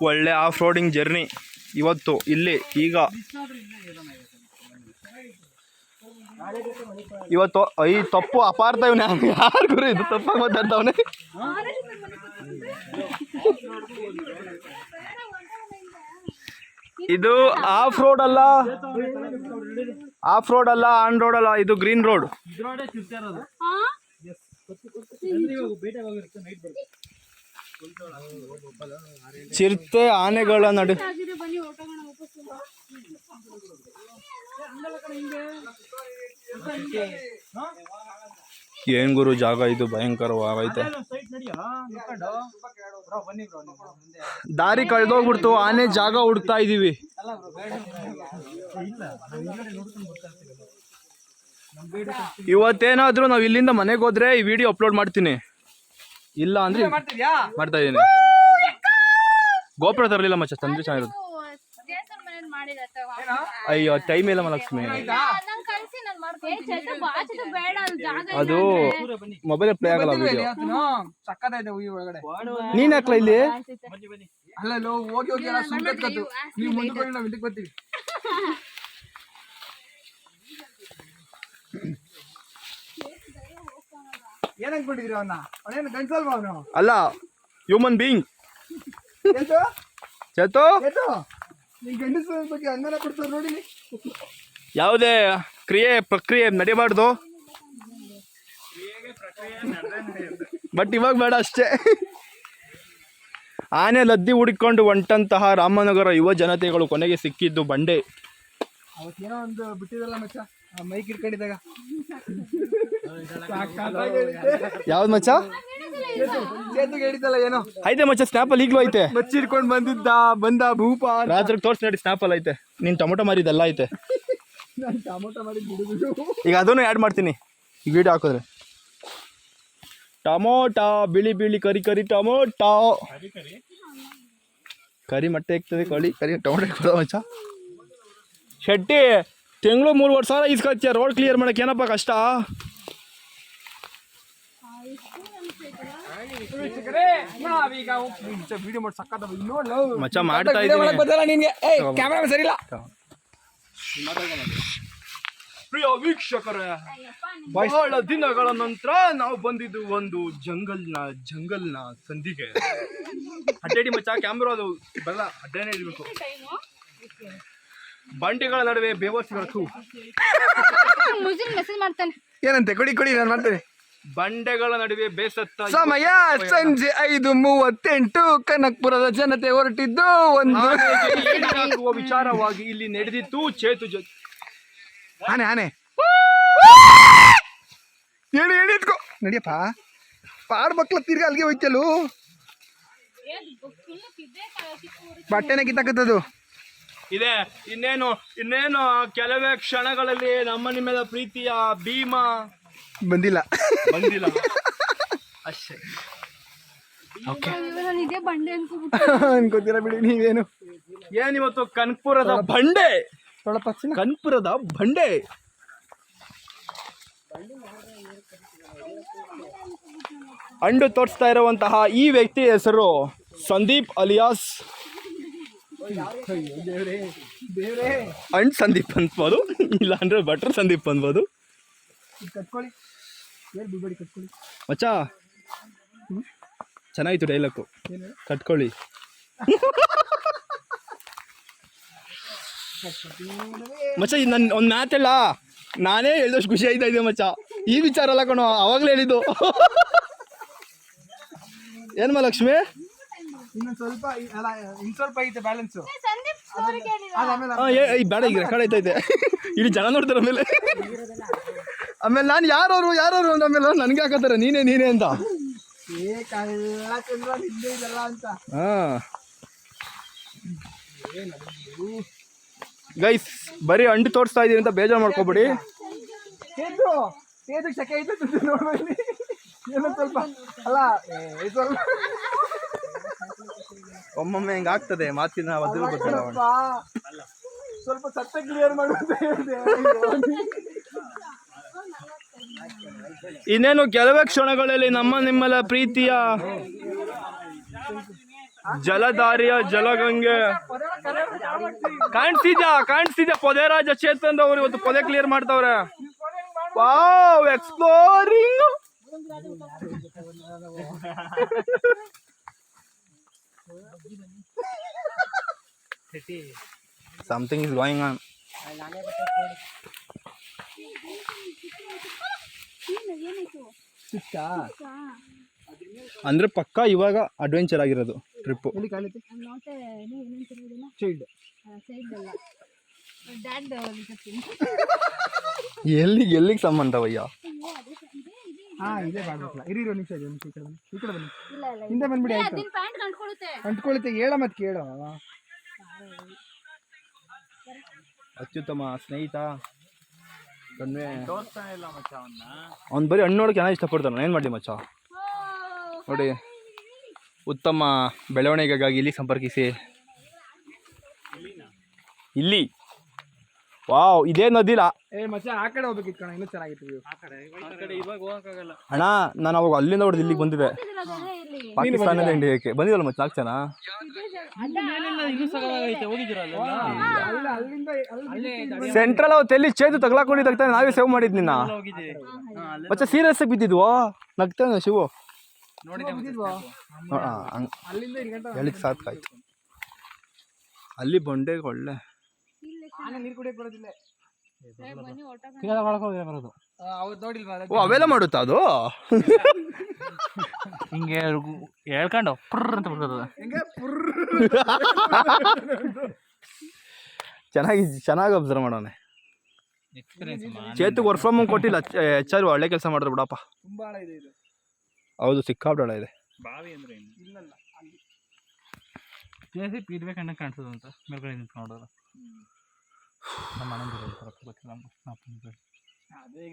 ಒಳ್ಳೆ off roading journey ಇವತ್ತು ಇಲ್ಲಿ ಈಗ ಇವತ್ತು ಐ ತಪ್ಪು ಅಪಾರ್ಥ ಇವನ ಯಾರು ಗುರು ಇದು ತಪ್ಪು ಮಾತಾಡ್ತಾವನೆ ಇದು ಆಫ್ ರೋಡ್ ಅಲ್ಲ ಆಫ್ ರೋಡ್ ಅಲ್ಲ ಆನ್ ರೋಡ್ ಅಲ್ಲ ಇದು ಗ್ರೀನ್ ರೋಡ್ ಚಿರತೆ ಆನೆಗಳ ನಡು ಏನ್ ಗುರು ಜಾಗ ಇದು? ಭಯಂಕರವಾಗೈತೆ. ದಾರಿ ಕಳ್ದೋಗ್ಬಿಡ್ತು, ಆನೆ ಜಾಗ ಹುಡ್ತಾ ಇದೀವಿ. ಇವತ್ತೇನಾದ್ರೂ ನಾವ್ ಇಲ್ಲಿಂದ ಮನೆಗೆ ಹೋದ್ರೆ ಈ ವಿಡಿಯೋ ಅಪ್ಲೋಡ್ ಮಾಡ್ತೀನಿ. ಇಲ್ಲ ಅಂದ್ರೆ ಮಾಡ್ತಾ ಇದೀನಿ. ಗೋಪುರ ತರಲಿಲ್ಲ ಮಚ್ಚ ತಂದ್ರೆ ಚೆನ್ನಾಗಿರೋದು. ಅಯ್ಯೋ ಟೈಮ್ ಇಲ್ಲ ಮಲಕ್ಷ್ಮಿ. ಅದು ಮೊಬೈಲ್ ಪ್ಲೇ ಆಗಲ್ಲ ನೀನ್ ಹಾಕ್ಲ ಇಲ್ಲಿ? ಅಲ್ಲ ಹೋಗಿ ಹೋಗಿ ಸುಮ್ಮನೆ ನೀವು ಮುಂದ್ಕೊಂಡು ನಾವು ಇದಕ್ಕೆ ಬರ್ತೀವಿ. ಏನ್ ಅನ್ಕೊಂಡಿದ್ರಿ ಅವನ್ನ ಅವನೇನು ಗಂಟಲ್ವಾ ಅವನು? ಅಲ್ಲ ಹ್ಯೂಮನ್ ಬೀಯಿಂಗ್ ಎದ್ದು ಚೇತು? ಎದ್ದು ನಿನ್ ಗಂಡಸ ಬಗ್ಗೆ ನೋಡಿ. ಯಾವುದೇ ಕ್ರಿಯೆ ಪ್ರಕ್ರಿಯೆ ನಡೆಯಬಾರ್ದು ಬಟ್ ಇವಾಗ ಬೇಡ ಅಷ್ಟೇ. ಆನೆ ಲದ್ದಿ ಹುಡುಕೊಂಡು ಹೊಂಟಂತಹ ರಾಮನಗರ ಯುವ ಜನತೆಗಳು ಕೊನೆಗೆ ಸಿಕ್ಕಿದ್ದು ಬಂಡೆ. ಅವತ್ತೇನೋ ಒಂದು ಬಿಟ್ಟಿದಲ್ಲ ಮಚ್ಚ? ಮೈಕ್ ಇಟ್ಕೊಂಡಿದ್ದಾಗ. ಯಾವ್ದು ಮಚ್ಚ? ಸೇತುಗೆ ಹಿಡಿತಲ್ಲ ಏನೋ. ಐತೆ ಮಚ್ಚ ಸ್ನ್ಯಾಪಲ್ಲಿ ಈಗಲೂ ಐತೆ. ಬಚ್ಚಿಡ್ಕೊಂಡು ಬಂದಿದ್ದ ಬಂದ ಭೂಪ. ರಾತ್ರಿ ತೋರ್ಸಿ ನೋಡಿ ಸ್ನ್ಯಾಪಲ್ಲಿ ಐತೆ. ನೀನ್ ಟೊಮೊಟೊ ಮಾರಿದೆಲ್ಲ ಐತೆ. ನಾನ್ ಟಮೋಟ ಮಾಡಿ ಬಿಡುದು. ಈಗ ಅದನ್ನು ಆ್ಯಡ್ ಮಾಡ್ತೀನಿ. ಈ ವಿಡಿಯೋ ಹಾಕಿದ್ರೆ. ಟಮೋಟಾ ಬಿಳಿ ಬಿಳಿ ಕರಿ ಕರಿ ಟಮೋಟಾ. ಕರಿ ಮೊಟ್ಟೆ ಇಕ್ತದೆ ಕಳಿ. ಕರಿ ಟೊಮೊಟೊ ಕೊಡೋ ಮಚ್ಚ? ಶೆಟ್ಟಿ ತಿಂಗಳು ಮೂರುವರೆ ಸಾವಿರ ಇಸ್ಕೊತ್ಯ ರೋಡ್ ಕ್ಲಿಯರ್ ಮಾಡಕ್ಕೆ ಏನಪ್ಪ ಕಷ್ಟ? ನಾವೀಗ ವಿಡಿಯೋ ಮಾಡಿ ಸಕ್ಕತ್ತ ನೋಡ್ಲು ಮಚ್ಚ ಮಾಡ್ತಾ ಮಾಡಕ್ ಇದ್ದೀನಿ ಪ್ರಿಯ ವೀಕ್ಷಕರೇ ಬಹಳ ದಿನಗಳ ನಂತರ ನಾವು ಬಂದಿದ್ದು ಒಂದು ಜಂಗಲ್ನ ಜಂಗಲ್ನ ಸಂಧಿಗೆ ಅಡ್ಡಾಡಿ ಮಚ್ಚ ಕ್ಯಾಮ್ರಾ ಅದು. ಬಲ್ಲ ಅಡ್ಡಾನೆ ಇರ್ಬೇಕು. ಬಂಡಿಗಳ ನಡುವೆ ಮೆಸೇಜ್ ಮಾಡ್ತಾನೆ. ಏನಂತೆ ಕೊಡಿ ಕೊಡಿ ನಾನು ಮಾಡ್ತೇನೆ. ಬಂಡೆಗಳ ನಡುವೆ ಬೇಸತ್ತ ಸಮಯ ಸಂಜೆ ಐದು ಮೂವತ್ತೆಂಟು ಕನಕ್ಪುರದ ಜನತೆ ಹೊರಟಿದ್ದು ಒಂದು. ವಿಚಾರವಾಗಿ ಇಲ್ಲಿ ನಡೆದಿತ್ತು ಚೇತು ಜೊತೆ. ಆನೆ ಆನೆ. ಹೇಳಿ ಹೇಳಿ ಇಟ್ಕೋ ನಡಿಯಪ್ಪ ಪಾಡ್ ಮಕ್ಳ ತಿರ್ಗಿ ಅಲ್ಲಿಗೆ ಹೋಯ್ತಲು ಬಟ್ಟೆನೆ ಕಿತ್ತಾಕತ್ತದು. ಇದೆ. ಇನ್ನೇನು ಇನ್ನೇನು ಕೆಲವೇ ಕ್ಷಣಗಳಲ್ಲಿ ನಮ್ಮ ನಿಮ್ಮೆಲ್ಲ ಪ್ರೀತಿಯ ಭೀಮ? ಬಂದಿಲ್ಲ. ಬಂದಿಲ್ಲ. ಅಷ್ಟೇ ನಾನು ಇದೇ ಬಂಡೆ ಅನ್ಕೋಬಿಟ್ಟು ಅನ್ಕೋತೀರ ಬಿಡಿ ನೀವೇನು? ಏನಿವತ್ತು ಕನ್ಪುರದ ಬಂಡೆ? ಕನ್ಪುರದ ಬಂಡೆ? ಅಂಡು ತೋರಿಸ್ತಾ ಇರುವಂತಹ ಈ ವ್ಯಕ್ತಿ ಹೆಸರು ಸಂದೀಪ್ ಅಲಿಯಾಸ್. ಅಂಡ್ ಸಂದೀಪ್ ಅನ್ಬೋದು ಇಲ್ಲ ಅಂದ್ರೆ ಭಟ್ರ ಸಂದೀಪ್ ಅನ್ಬೋದು. ಮಚ್ಚಾ, ಚೆನ್ನಾಗಿತ್ತು ಡೈಲಾಕು ಕಟ್ಕೊಳ್ಳಿ. ಮಚ್ಚ ನನ್ನ ಒಂದು ಮಾತಲ್ಲ ನಾನೇ ಹೇಳ್ದಷ್ಟು ಖುಷಿ ಆಯ್ತಾ ಇದೆ ಮಚ್ಚ. ಈ ವಿಚಾರ ಅಲ್ಲ ಕಣೋ, ಅವಾಗ್ಲೇ ಹೇಳಿದ್ದು. ಏನು ಲಕ್ಷ್ಮಿ? ಇನ್ನೊಂದ್ ಸ್ವಲ್ಪ ಅಲ್ಲ ಇನ್ನು ಸ್ವಲ್ಪ ಐತೆ ಬ್ಯಾಲೆನ್ಸ್ ಈ ಬೇಡ ಈಗ ರೆಕಾರ್ಡ್ ಐತೈತೆ. ಇಡೀ ಜನ ನೋಡ್ತಾರೆ ಆಮೇಲೆ. ಆಮೇಲೆ ನಾನು ಯಾರವರು ಯಾರವರು ಆಮೇಲೆ ನನಗೆ ಹಾಕತ್ತಾರೆ ನೀನೇ ನೀನೇ ಅಂತ. ಏ ಕಳ್ಳ ಚಂದ್ರ ನಿಂದೆ ಇದೆಲ್ಲ ಅಂತ. ಹಾಂ. ಗೈಸ್ ಬರೀ ಅಂಟು ತೋರಿಸ್ತಾ ಇದೀನಿ ಅಂತ ಬೇಜಾರು ಮಾಡ್ಕೋಬಿಡಿ. ಐತೆ ಏನೋ ಸ್ವಲ್ಪ ಅಲ್ಲ ಏ, ಸ್ವಲ್ಪ ಒಮ್ಮೊಮ್ಮೆ ಹಿಂಗ ಆಗ್ತದೆ ಮಾತಿನ ಬದಲು ಬದಲಾವಣೆ. ಸ್ವಲ್ಪ ಸತ್ತ ಕ್ಲಿಯರ್ ಇನ್ನೇನು ಕೆಲವೇ ಕ್ಷಣಗಳಲ್ಲಿ ನಮ್ಮ ನಿಮ್ಮಲ ಪ್ರೀತಿಯ ಜಲಧಾರಿಯ ಜಲಗಂಗೆ. ಕಾಣಿಸ್ತಿದ್ಯಾ ಕಾಣಿಸ್ತಿದ್ಯಾ ಪೊದೆರಾಜ ಚೇತನ್ ಅವ್ರು ಇವತ್ತು ಪೊದೆ ಕ್ಲಿಯರ್ ಮಾಡ್ತಾವ್ರೆ. Wow exploring something is going on ಸಿಕ್ತಾ ಅಂದ್ರೆ ಪಕ್ಕಾ ಇವಾಗ ಅಡ್ವೆಂಚರ್ ಆಗಿರೋದು ಟ್ರಿಪ್ ಎಲ್ಲಿ ಕಾಲೈತೆ ನೋಟೆ ಏನೇನು ತಿರುವುದಿಲ್ಲ ಚೈಲ್ಡ್ ಸೈಡ್ ಅಲ್ಲ ಡ್ಯಾಡ್ ಎಲ್ಲಿಗೆ ಎಲ್ಲಿಗೆ ಸಂಬಂಧವಯ್ಯ ಹಾ ಇದೇ ಮಾಡ್ಬೇಕಲ್ಲ ಇರಿ ಇರಿ, ನಿಮಿಷ ಇರಿ, ಒಂದ್ ನಿಮಿಷ ಈ ಕಡೆ ಬನ್ನಿ. ಈ ಕಡೆ ಬನ್ನಿ. ಇಲ್ಲ ಇಲ್ಲ ಹಿಂದೆ ಬಂದ್ಬಿಡಿ ಆಯ್ತು. ಅದಿನ ಪ್ಯಾಂಟ್ ಕಂಡ್ಕೊಳುತ್ತೆ ಅಂಟ್ಕೊಳುತ್ತೆ ಹೇಳ ಮತ್ತೆ ಕೇಳು. ಅತ್ಯುತ್ತಮ ಸ್ನೇಹಿತ. ಅವ್ನು. ಬರೀ ಹಣ್ಣು ನೋಡೋಕೆ ಚೆನ್ನಾಗಿ ಇಷ್ಟಪಡ್ತಾನೆ. ಏನು ಮಾಡಿ ಮಚ್ಚ? ನೋಡಿ ಉತ್ತಮ ಬೆಳವಣಿಗೆಗಾಗಿ ಇಲ್ಲಿ ಸಂಪರ್ಕಿಸಿ. ಇಲ್ಲಿ. ವಾವ್ ಇದೇ ನದಿಲ? ಏ ಮಚ್ಚ ಆ ಕಡೆ ಹೋಗ್ಬೇಕಿತ್ತು ಕಣ ಇನ್ನೂ ಚೆನ್ನಾಗಿತ್ತು view. ಅಣ್ಣ ನಾನು ಅವಾಗ ಅಲ್ಲಿಂದ ಹೊಡೆದು ಇಲ್ಲಿಗೆ ಬಂದಿದೆ ಪಾಕಿಸ್ತಾನದ ಇಂಡಿಯಾಕ್ಕೆ ಮತ್ತೆ ನಾಲ್ಕು ಜನ? ಸೆಂಟ್ರಲ್ ಅವತ್ತು ಎಲ್ಲಿ ಚೇತು ತಗ್ಲಾಕೊಂಡಿದ್ದಾಗ ನಾವೇ ಸೇವ್ ಮಾಡಿದ್ ನಿನ್ನ. ಮತ್ತೆ ಸೀರಿಯಸ್ ಬಿದ್ದಿದ್ವು? ನಗ್ತಾನೆ ಶಿವು. ಹೇಳಿಕ್ ಸಾಕಾಯ್ತು ಅಲ್ಲಿ ಬಂಡೆಗೆ ಒಳ್ಳೆ ನೀರು ಕುಡಿಯಕ್ ಬರೋದಿಲ್ಲ. ಬನ್ನಿ ಓಟ ಬರೋದು. ಅವತ್ತು ನೋಡಿಲ್ವಾ? ಓ ಅವೆಲ್ಲ ಮಾಡುತ್ತಾ ಅದು? ಹಿಂಗೆ ಹೇಳ್ಕೊಂಡು ಪುರ್ರ್ ಅಂತ ಹೆಂಗೆ? ಚೆನ್ನಾಗಿ ಚೆನ್ನಾಗಿ ಅಬ್ಸರ್ವ್ ಮಾಡೋಣ. ಚೇತು ವರ್ಕ್ ಫ್ರಮ್ ಹೋಮ್ ಕೊಟ್ಟಿಲ್ಲ. ಎಚ್ ಆರ್ ಒಳ್ಳೆ ಕೆಲಸ ಮಾಡಿದ್ರು ಬಿಡಪ್ಪ. ತುಂಬಾ ಹಳ ಇದೆ ಇದು. ಹೌದು ಸಿಕ್ಕಾಬಿಡೋಣ ಇದೆ. ಬಾವಿ ಅಂದ್ರೆ ಇಲ್ಲಲ್ಲ ಅಲ್ಲಿ. ಜೆ ಸಿ ಪಿ ಇಡ್ಬೇಕಂತ ಕಾಣಿಸೋದು ಅಂತ ಮೇಲ್ಗಡೆ ನಿಂತ್ಕೊಂಡ್ರೆ ನಮ್ಮ ಅಣ್ಣಂದಿರು ಗೊತ್ತಿಲ್ಲ ಅದೇ